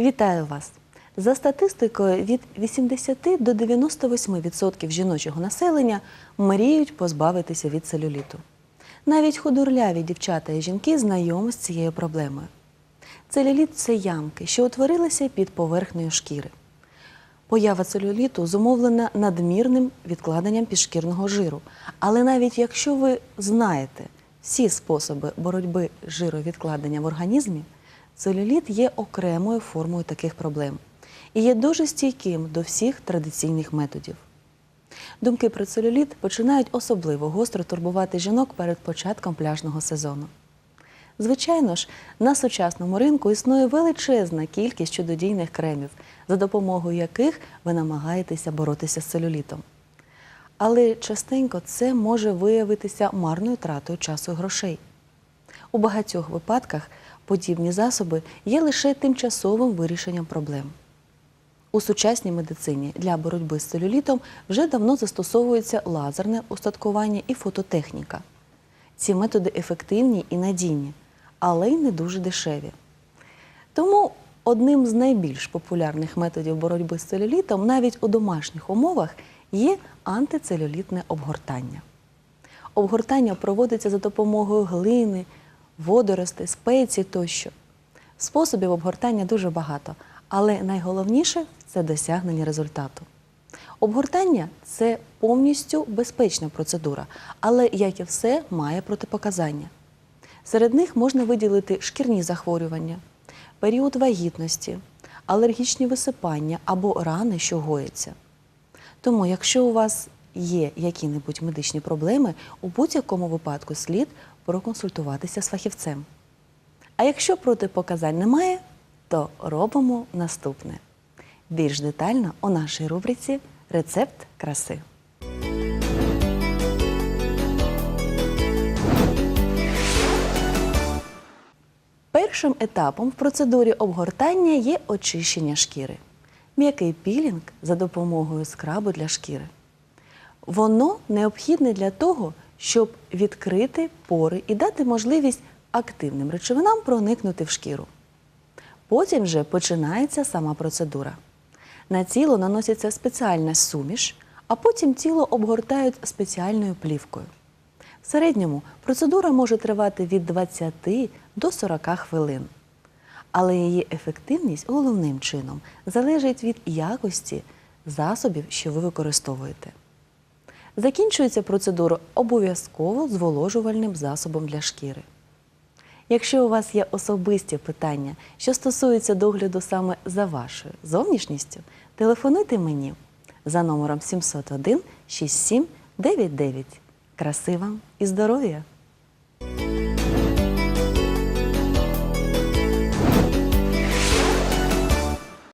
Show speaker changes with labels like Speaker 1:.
Speaker 1: Вітаю вас! За статистикою, від 80 до 98% жіночого населення мріють позбавитися від целюліту. Навіть худорляві дівчата і жінки знайомі з цією проблемою. Целюліт – це ямки, що утворилися під поверхнею шкіри. Поява целюліту зумовлена надмірним відкладенням підшкірного жиру. Але навіть якщо ви знаєте всі способи боротьби з жировідкладенням в організмі, целюліт є окремою формою таких проблем і є дуже стійким до всіх традиційних методів. Думки про целюліт починають особливо гостро турбувати жінок перед початком пляжного сезону. Звичайно ж, на сучасному ринку існує величезна кількість чудодійних кремів, за допомогою яких ви намагаєтеся боротися з целюлітом. Але частенько це може виявитися марною тратою часу і грошей. У багатьох випадках подібні засоби є лише тимчасовим вирішенням проблем. У сучасній медицині для боротьби з целюлітом вже давно застосовується лазерне устаткування і фототехніка. Ці методи ефективні і надійні, але й не дуже дешеві. Тому одним з найбільш популярних методів боротьби з целюлітом навіть у домашніх умовах є антицелюлітне обгортання. Обгортання проводиться за допомогою глини, водоростей, спецій тощо. Способів обгортання дуже багато, але найголовніше це досягнення результату. Обгортання це повністю безпечна процедура, але, як і все, має протипоказання. Серед них можна виділити шкірні захворювання, період вагітності, алергічні висипання або рани, що гояться. Тому, якщо у вас є які-небудь медичні проблеми, у будь-якому випадку слід проконсультуватися з фахівцем. А якщо протипоказань немає, то робимо наступне. Більш детально у нашій рубриці Рецепт краси. Першим етапом в процедурі обгортання є очищення шкіри. М'який пілінг за допомогою скрабу для шкіри. Воно необхідне для того, щоб відкрити пори і дати можливість активним речовинам проникнути в шкіру. Потім вже починається сама процедура. На тіло наноситься спеціальна суміш, а потім тіло обгортають спеціальною плівкою. В середньому процедура може тривати від 20 до 40 хвилин. Але її ефективність головним чином залежить від якості засобів, що ви використовуєте. Закінчується процедура обов'язково зволожувальним засобом для шкіри. Якщо у вас є особисті питання, що стосуються догляду саме за вашою зовнішністю, телефонуйте мені за номером 701 6799. Краси вам і здоров'я!